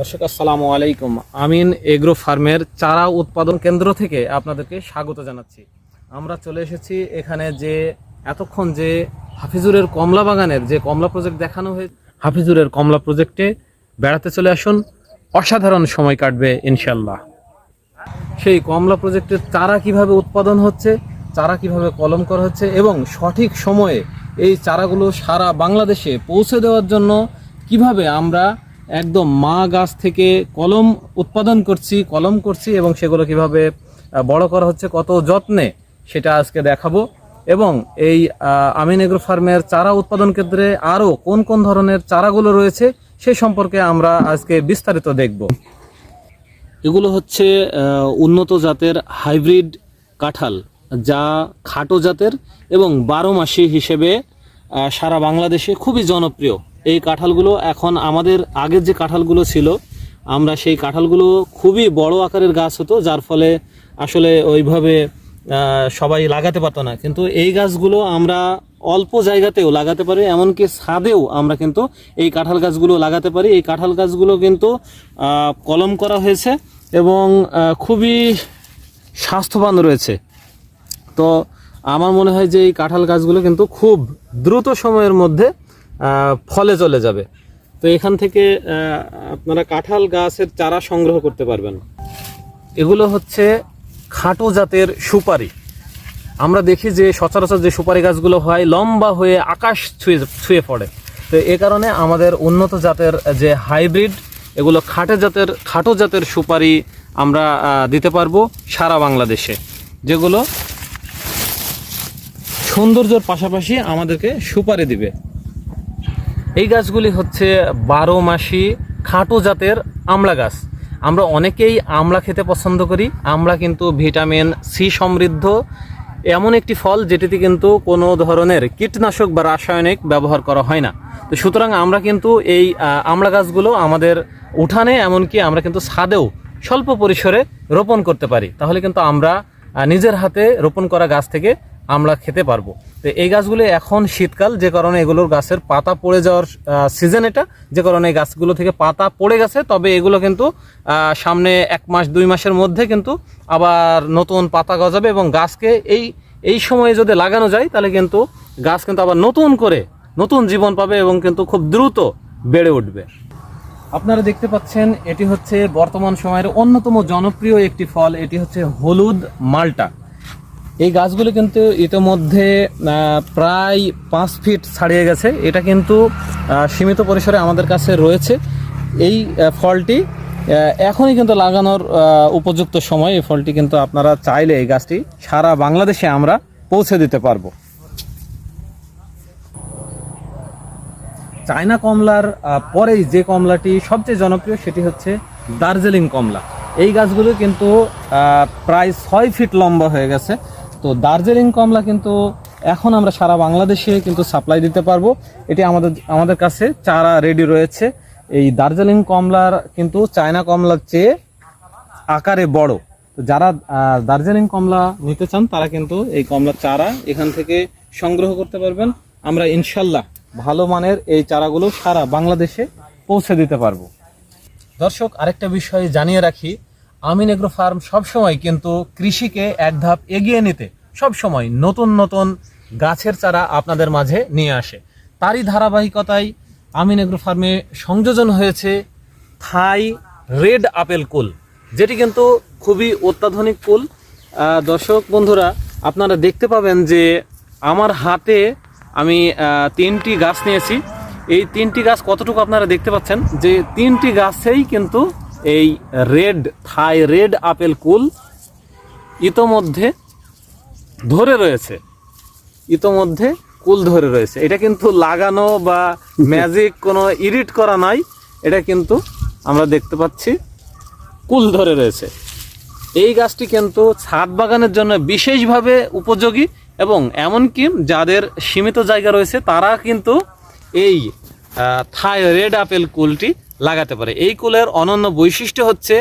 দর্শক, আসসালামু আলাইকুম। আমিন এগ্রো ফার্মের চারা উৎপাদন কেন্দ্র থেকে আপনাদেরকে স্বাগত জানাচ্ছি। আমরা চলে এসেছি এখানে যে এতক্ষণ যে হাফিজুরের কমলা বাগানের যে কমলা প্রজেক্ট দেখানো হয়েছে, হাফিজুরের কমলা প্রজেক্টে বেড়াতে চলে আসুন। অসাধারণ সময় কাটবে ইনশাল্লাহ সেই কমলা প্রজেক্টের চারা কীভাবে উৎপাদন হচ্ছে, চারা কীভাবে কলম করা হচ্ছে এবং সঠিক সময়ে এই চারাগুলো সারা বাংলাদেশে পৌঁছে দেওয়ার জন্য কীভাবে আমরা একদম মা গাছ থেকে কলম উৎপাদন করছি, কলম করছি এবং সেগুলো কীভাবে বড় করা হচ্ছে, কত যত্নে সেটা আজকে দেখাবো। এবং এই আমিন এগ্রো ফার্মের চারা উৎপাদন ক্ষেত্রে আরও কোন কোন ধরনের চারাগুলো রয়েছে সে সম্পর্কে আমরা আজকে বিস্তারিত দেখব। এগুলো হচ্ছে উন্নত জাতের হাইব্রিড কাঁঠাল, যা খাটো জাতের এবং বারো মাসি হিসেবে সারা বাংলাদেশে খুবই জনপ্রিয়। এই কাঁঠালগুলো এখন আমাদের আগের যে কাঁঠালগুলো ছিল, আমরা সেই কাঁঠালগুলো খুবই বড় আকারের গাছ হতো, যার ফলে আসলে ওইভাবে সবাই লাগাতে পারতো না। কিন্তু এই গাছগুলো আমরা অল্প জায়গাতেও লাগাতে পারি, এমনকি ছাদেও আমরা কিন্তু এই কাঁঠাল গাছগুলো লাগাতে পারি। এই কাঁঠাল গাছগুলো কিন্তু কলম করা হয়েছে এবং খুবই স্বাস্থ্যবান রয়েছে। তো আমার মনে হয় যে এই কাঁঠাল গাছগুলো কিন্তু খুব দ্রুত সময়ের মধ্যে ফলে চলে যাবে। তো এখান থেকে আপনারা কাঁঠাল গাছের চারা সংগ্রহ করতে পারবেন। এগুলো হচ্ছে খাটো জাতের সুপারি। আমরা দেখি যে সচরাচর যে সুপারি গাছগুলো হয়, লম্বা হয়ে আকাশ ছুঁয়ে ছুঁয়ে পড়ে। তো এ কারণে আমাদের উন্নত জাতের যে হাইব্রিড, এগুলো খাটে জাতের, খাটো জাতের সুপারি আমরা দিতে পারব সারা বাংলাদেশে। যেগুলো সৌন্দর্যের পাশাপাশি আমাদেরকে সুপারি দিবে। এই গাছগুলি হচ্ছে বারো মাসি খাটো জাতের আমলা গাছ। আমরা অনেকেই আমলা খেতে পছন্দ করি। আমলা কিন্তু ভিটামিন সি সমৃদ্ধ। এমন একটি ফল যেটিতে কিন্তু কোনো ধরনের কীটনাশক বা রাসায়নিক ব্যবহার করা হয় না। তো সুতরাং আমরা কিন্তু এই আমলা গাছগুলো আমাদের উঠানে এমনকি আমরা কিন্তু ছাদেও স্বল্প পরিসরে রোপণ করতে পারি। তাহলে কিন্তু আমরা নিজের হাতে রোপণ করা গাছ থেকে আমরা খেতে পারব। তো এই গাছগুলি এখন শীতকাল, যে কারণে এগুলোর গাছের পাতা পড়ে যাওয়ার সিজন এটা। যে কারণে এই গাছগুলো থেকে পাতা পড়ে গেছে, তবে এগুলো কিন্তু সামনে এক মাস, দুই মাসের মধ্যে কিন্তু আবার নতুন পাতা গজাবে এবং গাছকে এই এই সময়ে যদি লাগানো যায়, তাহলে কিন্তু গাছ কিন্তু আবার নতুন করে নতুন জীবন পাবে এবং কিন্তু খুব দ্রুত বেড়ে উঠবে। আপনারা দেখতে পাচ্ছেন, এটি হচ্ছে বর্তমান সময়ের অন্যতম জনপ্রিয় একটি ফল, এটি হচ্ছে হলুদ মালটা। এই গাছগুলো কিন্তু ইতিমধ্যে প্রায় পাঁচ ফিট ছাড়িয়ে গেছে। এটা কিন্তু সীমিত পরিসরে আমাদের কাছে রয়েছে। এই ফলটি এখনই কিন্তু লাগানোর উপযুক্ত সময়। এই ফলটি কিন্তু আপনারা চাইলে এই গাছটি সারা বাংলাদেশে আমরা পৌঁছে দিতে পারব। চায়না কমলার পরেই যে কমলাটি সবচেয়ে জনপ্রিয় সেটি হচ্ছে দার্জিলিং কমলা। এই গাছগুলো কিন্তু প্রায় ছয় ফিট লম্বা হয়ে গেছে। তো দার্জিলিং কমলা কিন্তু এখন আমরা সারা বাংলাদেশে কিন্তু সাপ্লাই দিতে পারব। এটি আমাদের আমাদের কাছে চারা রেডি রয়েছে। এই দার্জিলিং কমলার কিন্তু চায়না কমলার চেয়ে আকারে বড়। তো যারা দার্জিলিং কমলা নিতে চান, তারা কিন্তু এই কমলার চারা এখান থেকে সংগ্রহ করতে পারবেন। আমরা ইনশাল্লাহ ভালো মানের এই চারাগুলো সারা বাংলাদেশে পৌঁছে দিতে পারব। দর্শক, আরেকটা বিষয় জানিয়ে রাখি। আমিন এগ্রো ফার্ম সবসময় কিন্তু কৃষিকে এক ধাপ এগিয়ে নিতে সবসময় নতুন নতুন গাছের চারা আপনাদের মাঝে নিয়ে আসে। তারই ধারাবাহিকতায় আমিন এগ্রো ফার্মে সংযোজন হয়েছে থাই রেড আপেল কুল, যেটি কিন্তু খুবই অত্যাধুনিক কুল। দর্শক বন্ধুরা, আপনারা দেখতে পাবেন যে আমার হাতে আমি তিনটি গাছ নিয়েছি। এই তিনটি গাছ কতটুকু আপনারা দেখতে পাচ্ছেন যে তিনটি গাছেই কিন্তু এই রেড, থাই রেড আপেল কুল ইতোমধ্যে ধরে রয়েছে। ইতোমধ্যে কুল ধরে রয়েছে। এটা কিন্তু লাগানো বা ম্যাজিক কোনো ইরিট করা নাই এটা কিন্তু আমরা দেখতে পাচ্ছি কুল ধরে রয়েছে। এই গাছটি কিন্তু ছাদ বাগানের জন্য বিশেষভাবে উপযোগী এবং এমনকি যাদের সীমিত জায়গা রয়েছে, তারা কিন্তু এই থাই রেড আপেল কুলটি লাগাতে পারে। এই কুলের অনন্য বৈশিষ্ট্য হচ্ছে,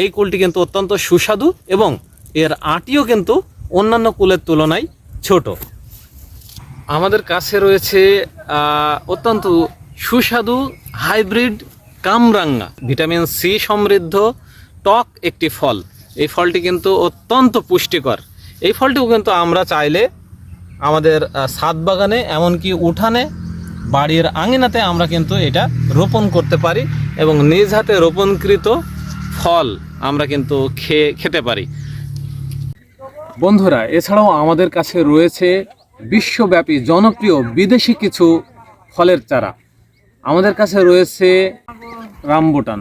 এই কুলটি কিন্তু অত্যন্ত সুস্বাদু এবং এর আটিও কিন্তু অন্যান্য কুলের তুলনায় ছোট। আমাদের কাছে রয়েছে অত্যন্ত সুস্বাদু হাইব্রিড কামরাঙ্গা, ভিটামিন সি সমৃদ্ধ, টক একটি ফল। এই ফলটি কিন্তু অত্যন্ত পুষ্টিকর। এই ফলটিও কিন্তু আমরা চাইলে আমাদের ছাদ বাগানে, এমনকি উঠানে বাড়ির আঙিনাতে আমরা কিন্তু এটা রোপণ করতে পারি এবং নিজ হাতে রোপণকৃত ফল আমরা কিন্তু খেয়ে খেতে পারি। বন্ধুরা এছাড়াও আমাদের কাছে রয়েছে বিশ্বব্যাপী জনপ্রিয় বিদেশি কিছু ফলের চারা। আমাদের কাছে রয়েছে রামবুটান।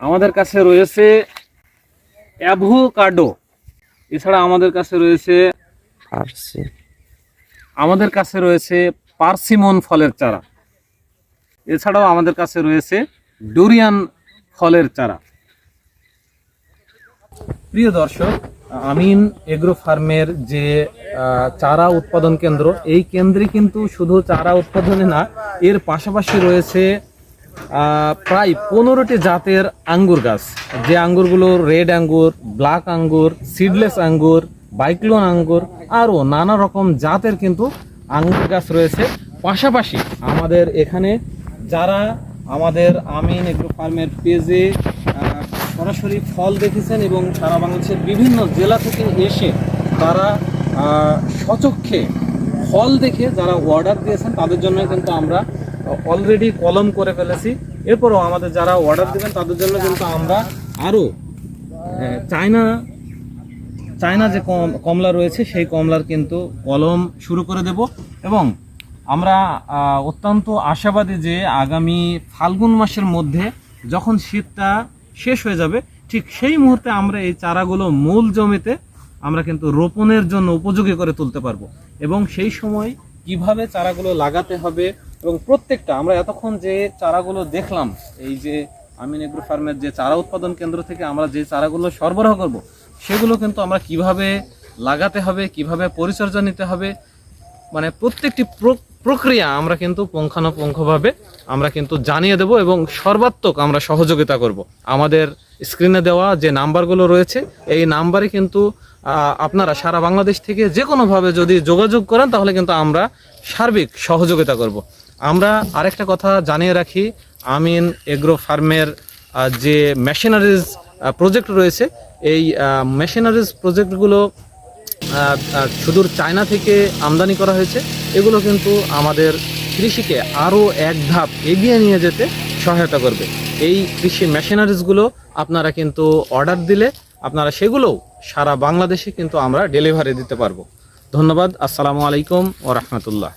আমাদের কাছে রয়েছে অ্যাভোকাডো। এছাড়া আমাদের কাছে রয়েছে আমাদের কাছে রয়েছে পার্সিমন ফলের চারা। এছাড়াও আমাদের কাছে রয়েছে ডুরিয়ান ফলের চারা। প্রিয় দর্শক, আমিন এগ্রো ফার্মের যে চারা উৎপাদন কেন্দ্র, এই কেন্দ্রে কিন্তু শুধু চারা উৎপাদনে না, এর পাশাপাশি রয়েছে প্রায় পনেরোটি জাতের আঙ্গুর গাছ। যে আঙ্গুরগুলো রেড আঙ্গুর, ব্ল্যাক আঙ্গুর, সিডলেস আঙ্গুর বাইক্লোন আঙ্গুর, আরও নানা রকম জাতের কিন্তু আঙ্গুর গাছ রয়েছে। পাশাপাশি আমাদের এখানে যারা আমাদের আমিন এগ্রো ফার্মের পেজে সরাসরি ফল দেখেছেন এবং সারা বাংলাদেশের বিভিন্ন জেলা থেকে এসে তারা সচক্ষে ফল দেখে যারা অর্ডার দিয়েছেন, তাদের জন্য কিন্তু আমরা অলরেডি কলম করে ফেলেছি। এরপরও আমাদের যারা অর্ডার দেবেন, তাদের জন্য কিন্তু আমরা আরও চায়না চায়না যে কম- কমলা রয়েছে, সেই কমলার কিন্তু কলম শুরু করে দেব। এবং আমরা অত্যন্ত আশাবাদী যে আগামী ফাল্গুন মাসের মধ্যে যখন শীতটা শেষ হয়ে যাবে, ঠিক সেই মুহূর্তে আমরা এই চারাগুলো মূল জমিতে আমরা কিন্তু রোপণের জন্য উপযোগী করে তুলতে পারব। এবং সেই সময় কীভাবে চারাগুলো লাগাতে হবে এবং প্রত্যেকটা, আমরা এতক্ষণ যে চারাগুলো দেখলাম, এই যে আমিন এগ্রো ফার্মের যে চারা উৎপাদন কেন্দ্র থেকে আমরা যে চারাগুলো সরবরাহ করব সেগুলো কিন্তু আমরা কীভাবে লাগাতে হবে, কীভাবে পরিচর্যা নিতে হবে মানে প্রত্যেকটি প্র- প্রক্রিয়া আমরা কিন্তু পুঙ্খানুপুঙ্খভাবে আমরা কিন্তু জানিয়ে দেব এবং সর্বাত্মক আমরা সহযোগিতা করব। আমাদের স্ক্রিনে দেওয়া যে নাম্বারগুলো রয়েছে, এই নাম্বারে কিন্তু আপনারা সারা বাংলাদেশ থেকে যে কোনোভাবে যদি যোগাযোগ করেন, তাহলে কিন্তু আমরা সার্বিক সহযোগিতা করব। আমরা আরেকটা কথা জানিয়ে রাখি, আমিন এগ্রো ফার্মের যে মেশিনারিজ প্রজেক্ট রয়েছে এই মেশিনারিজ প্রজেক্টগুলো সুদূর চায়না থেকে আমদানি করা হয়েছে। এগুলো কিন্তু আমাদের কৃষিকে আরও এক ধাপ এগিয়ে নিয়ে যেতে সহায়তা করবে। এই কৃষি মেশিনারিজগুলো আপনারা কিন্তু অর্ডার দিলে আপনারা সেগুলোও সারা বাংলাদেশে কিন্তু আমরা ডেলিভারি দিতে পারব। ধন্যবাদ। আসসালামু আলাইকুম ও রহমতুল্লাহ।